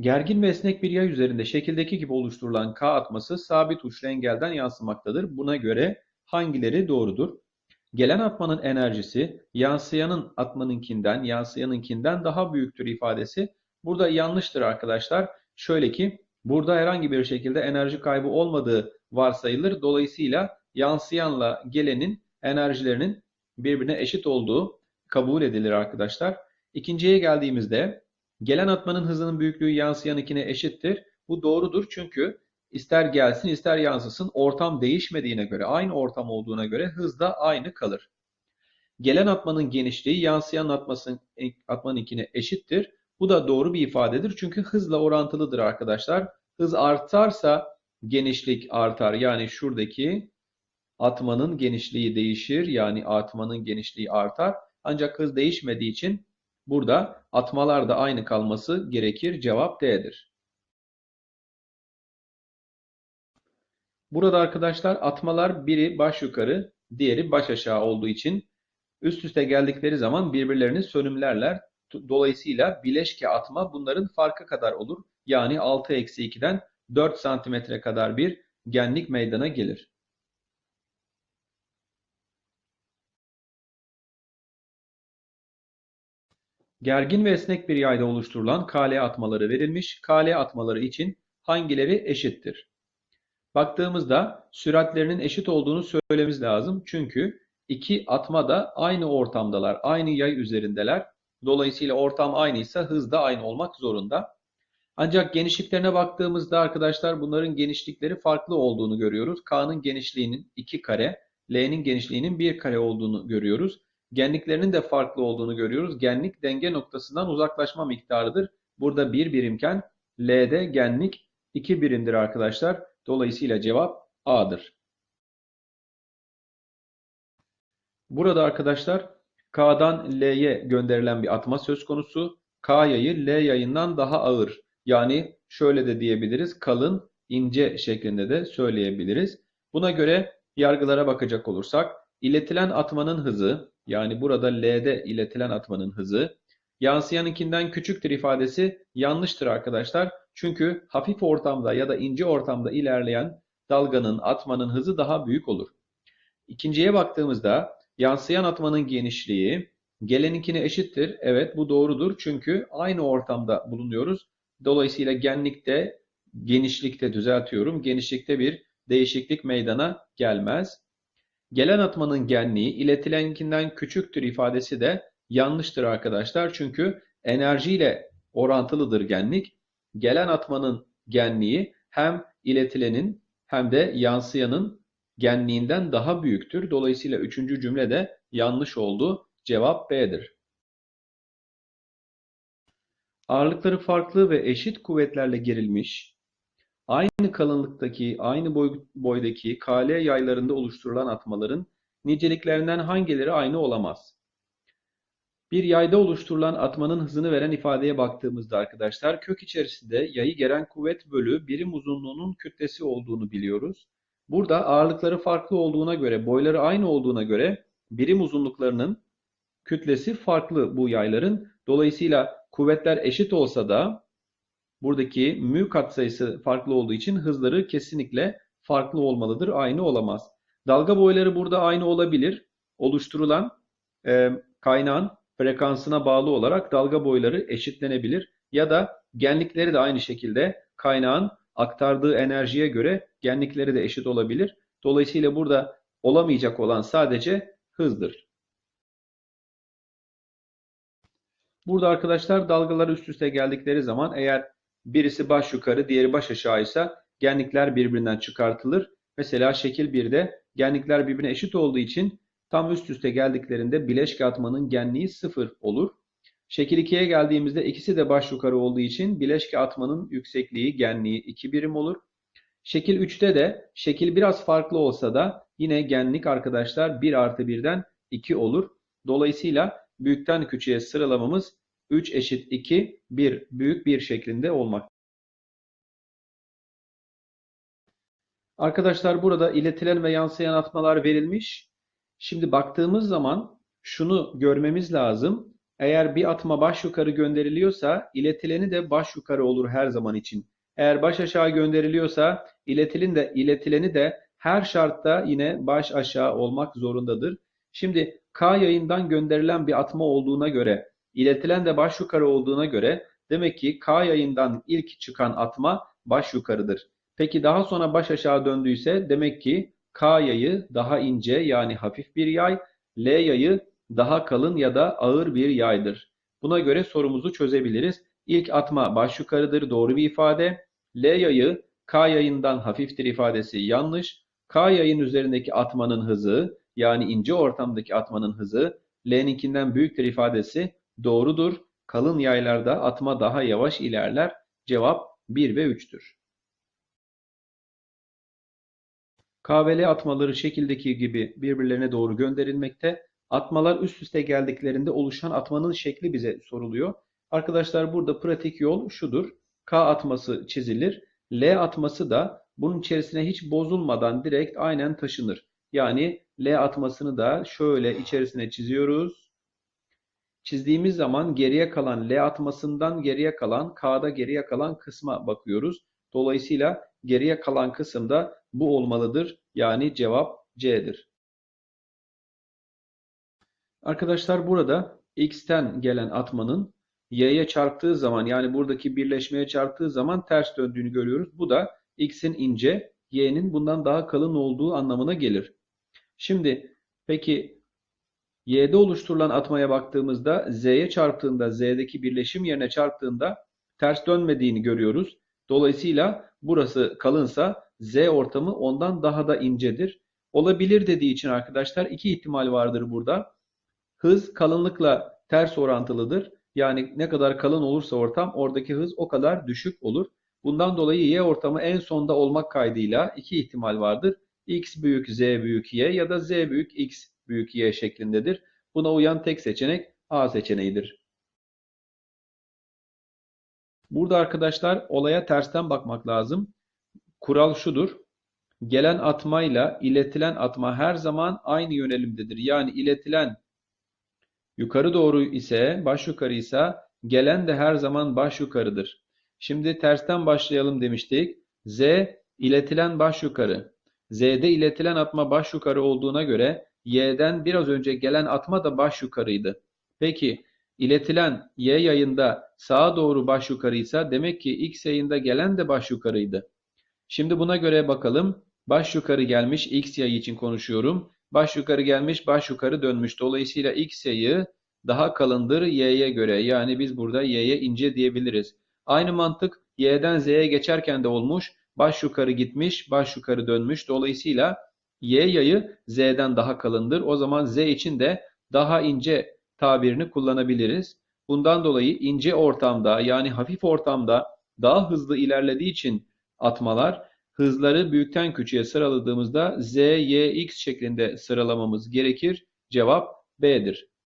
Gergin ve esnek bir yay üzerinde şekildeki gibi oluşturulan K atması sabit uçlu engelden yansımaktadır. Buna göre hangileri doğrudur? Gelen atmanın enerjisi yansıyanın atmanınkinden, yansıyanınkinden daha büyüktür ifadesi burada yanlıştır arkadaşlar. Şöyle ki burada herhangi bir şekilde enerji kaybı olmadığı varsayılır. Dolayısıyla yansıyanla gelenin enerjilerinin birbirine eşit olduğu kabul edilir arkadaşlar. İkinciye geldiğimizde gelen atmanın hızının büyüklüğü yansıyanınkine eşittir. Bu doğrudur çünkü ister gelsin ister yansısın ortam değişmediğine göre aynı ortam olduğuna göre hız da aynı kalır. Gelen atmanın genişliği yansıyan atmasın, atmanınkine eşittir. Bu da doğru bir ifadedir çünkü hızla orantılıdır arkadaşlar. Hız artarsa genişlik artar. Yani şuradaki atmanın genişliği değişir. Yani atmanın genişliği artar. Ancak hız değişmediği için burada atmalar da aynı kalması gerekir. Cevap D'dir. Burada arkadaşlar atmalar biri baş yukarı, diğeri baş aşağı olduğu için üst üste geldikleri zaman birbirlerini sönümlerler. Dolayısıyla bileşke atma bunların farkı kadar olur. Yani 6 eksi 2'den 4 santimetre kadar bir genlik meydana gelir. Gergin ve esnek bir yayda oluşturulan KL atmaları verilmiş. KL atmaları için hangileri eşittir? Baktığımızda süratlerinin eşit olduğunu söylememiz lazım. Çünkü iki atma da aynı ortamdalar, aynı yay üzerindeler. Dolayısıyla ortam aynıysa hız da aynı olmak zorunda. Ancak genişliklerine baktığımızda arkadaşlar bunların genişlikleri farklı olduğunu görüyoruz. K'nın genişliğinin 2 kare, L'nin genişliğinin 1 kare olduğunu görüyoruz. Genliklerinin de farklı olduğunu görüyoruz. Genlik denge noktasından uzaklaşma miktarıdır. Burada 1 birimken L'de genlik 2 birimdir arkadaşlar. Dolayısıyla cevap A'dır. Burada arkadaşlar K'dan L'ye gönderilen bir atma söz konusu. K yayı L yayından daha ağır. Yani şöyle de diyebiliriz. Kalın, ince şeklinde de söyleyebiliriz. Buna göre yargılara bakacak olursak iletilen atmanın hızı yani burada L'de iletilen atmanın hızı yansıyanınkinden küçüktür ifadesi yanlıştır arkadaşlar. Çünkü hafif ortamda ya da ince ortamda ilerleyen dalganın, atmanın hızı daha büyük olur. İkinciye baktığımızda yansıyan atmanın genişliği geleninkine eşittir. Evet bu doğrudur çünkü aynı ortamda bulunuyoruz. Dolayısıyla genlikte, genişlikte düzeltiyorum. Genişlikte bir değişiklik meydana gelmez. Gelen atmanın genliği iletilenkinden küçüktür ifadesi de yanlıştır arkadaşlar. Çünkü enerjiyle orantılıdır genlik gelen atmanın genliği hem iletilenin hem de yansıyanın genliğinden daha büyüktür. Dolayısıyla üçüncü cümle de yanlış oldu. Cevap B'dir. Ağırlıkları farklı ve eşit kuvvetlerle gerilmiş, aynı kalınlıktaki, aynı boy, boydaki KL yaylarında oluşturulan atmaların niceliklerinden hangileri aynı olamaz? Bir yayda oluşturulan atmanın hızını veren ifadeye baktığımızda arkadaşlar kök içerisinde yayı gelen kuvvet bölü birim uzunluğunun kütlesi olduğunu biliyoruz. Burada ağırlıkları farklı olduğuna göre, boyları aynı olduğuna göre birim uzunluklarının kütlesi farklı bu yayların. Dolayısıyla kuvvetler eşit olsa da buradaki mü katsayısı farklı olduğu için hızları kesinlikle farklı olmalıdır. Aynı olamaz. Dalga boyları burada aynı olabilir. Oluşturulan e, kaynağın frekansına bağlı olarak dalga boyları eşitlenebilir ya da genlikleri de aynı şekilde kaynağın aktardığı enerjiye göre genlikleri de eşit olabilir. Dolayısıyla burada olamayacak olan sadece hızdır. Burada arkadaşlar dalgalar üst üste geldikleri zaman eğer birisi baş yukarı diğeri baş aşağı ise genlikler birbirinden çıkartılır. Mesela şekil 1'de genlikler birbirine eşit olduğu için Tam üst üste geldiklerinde bileşke atmanın genliği sıfır olur. Şekil 2'ye geldiğimizde ikisi de baş yukarı olduğu için bileşke atmanın yüksekliği, genliği 2 birim olur. Şekil 3'te de şekil biraz farklı olsa da yine genlik arkadaşlar 1 artı 1'den 2 olur. Dolayısıyla büyükten küçüğe sıralamamız 3 eşit 2, 1 büyük 1 şeklinde olmak. Arkadaşlar burada iletilen ve yansıyan atmalar verilmiş. Şimdi baktığımız zaman şunu görmemiz lazım. Eğer bir atma baş yukarı gönderiliyorsa iletileni de baş yukarı olur her zaman için. Eğer baş aşağı gönderiliyorsa iletilin de iletileni de her şartta yine baş aşağı olmak zorundadır. Şimdi K yayından gönderilen bir atma olduğuna göre, iletilen de baş yukarı olduğuna göre demek ki K yayından ilk çıkan atma baş yukarıdır. Peki daha sonra baş aşağı döndüyse demek ki K yayı daha ince yani hafif bir yay, L yayı daha kalın ya da ağır bir yaydır. Buna göre sorumuzu çözebiliriz. İlk atma baş yukarıdır doğru bir ifade. L yayı K yayından hafiftir ifadesi yanlış. K yayın üzerindeki atmanın hızı yani ince ortamdaki atmanın hızı L'ninkinden büyüktür ifadesi doğrudur. Kalın yaylarda atma daha yavaş ilerler. Cevap 1 ve 3'tür. K ve L atmaları şekildeki gibi birbirlerine doğru gönderilmekte. Atmalar üst üste geldiklerinde oluşan atmanın şekli bize soruluyor. Arkadaşlar burada pratik yol şudur. K atması çizilir. L atması da bunun içerisine hiç bozulmadan direkt aynen taşınır. Yani L atmasını da şöyle içerisine çiziyoruz. Çizdiğimiz zaman geriye kalan L atmasından geriye kalan K'da geriye kalan kısma bakıyoruz. Dolayısıyla geriye kalan kısımda bu olmalıdır. Yani cevap C'dir. Arkadaşlar burada x'ten gelen atmanın y'ye çarptığı zaman yani buradaki birleşmeye çarptığı zaman ters döndüğünü görüyoruz. Bu da x'in ince, y'nin bundan daha kalın olduğu anlamına gelir. Şimdi peki y'de oluşturulan atmaya baktığımızda z'ye çarptığında z'deki birleşim yerine çarptığında ters dönmediğini görüyoruz. Dolayısıyla burası kalınsa z ortamı ondan daha da incedir. Olabilir dediği için arkadaşlar iki ihtimal vardır burada. Hız kalınlıkla ters orantılıdır. Yani ne kadar kalın olursa ortam oradaki hız o kadar düşük olur. Bundan dolayı y ortamı en sonda olmak kaydıyla iki ihtimal vardır. x büyük z büyük y ya da z büyük x büyük y şeklindedir. Buna uyan tek seçenek A seçeneğidir. Burada arkadaşlar olaya tersten bakmak lazım. Kural şudur. Gelen atmayla iletilen atma her zaman aynı yönelimdedir. Yani iletilen yukarı doğru ise, baş yukarı ise gelen de her zaman baş yukarıdır. Şimdi tersten başlayalım demiştik. Z iletilen baş yukarı. Z'de iletilen atma baş yukarı olduğuna göre Y'den biraz önce gelen atma da baş yukarıydı. Peki iletilen Y yayında sağa doğru baş yukarıysa demek ki X yayında gelen de baş yukarıydı. Şimdi buna göre bakalım. Baş yukarı gelmiş X yayı için konuşuyorum. Baş yukarı gelmiş baş yukarı dönmüş. Dolayısıyla X yayı daha kalındır Y'ye göre. Yani biz burada Y'ye ince diyebiliriz. Aynı mantık Y'den Z'ye geçerken de olmuş. Baş yukarı gitmiş, baş yukarı dönmüş. Dolayısıyla Y yayı Z'den daha kalındır. O zaman Z için de daha ince tabirini kullanabiliriz. Bundan dolayı ince ortamda yani hafif ortamda daha hızlı ilerlediği için atmalar hızları büyükten küçüğe sıraladığımızda Z, Y, X şeklinde sıralamamız gerekir. Cevap B'dir.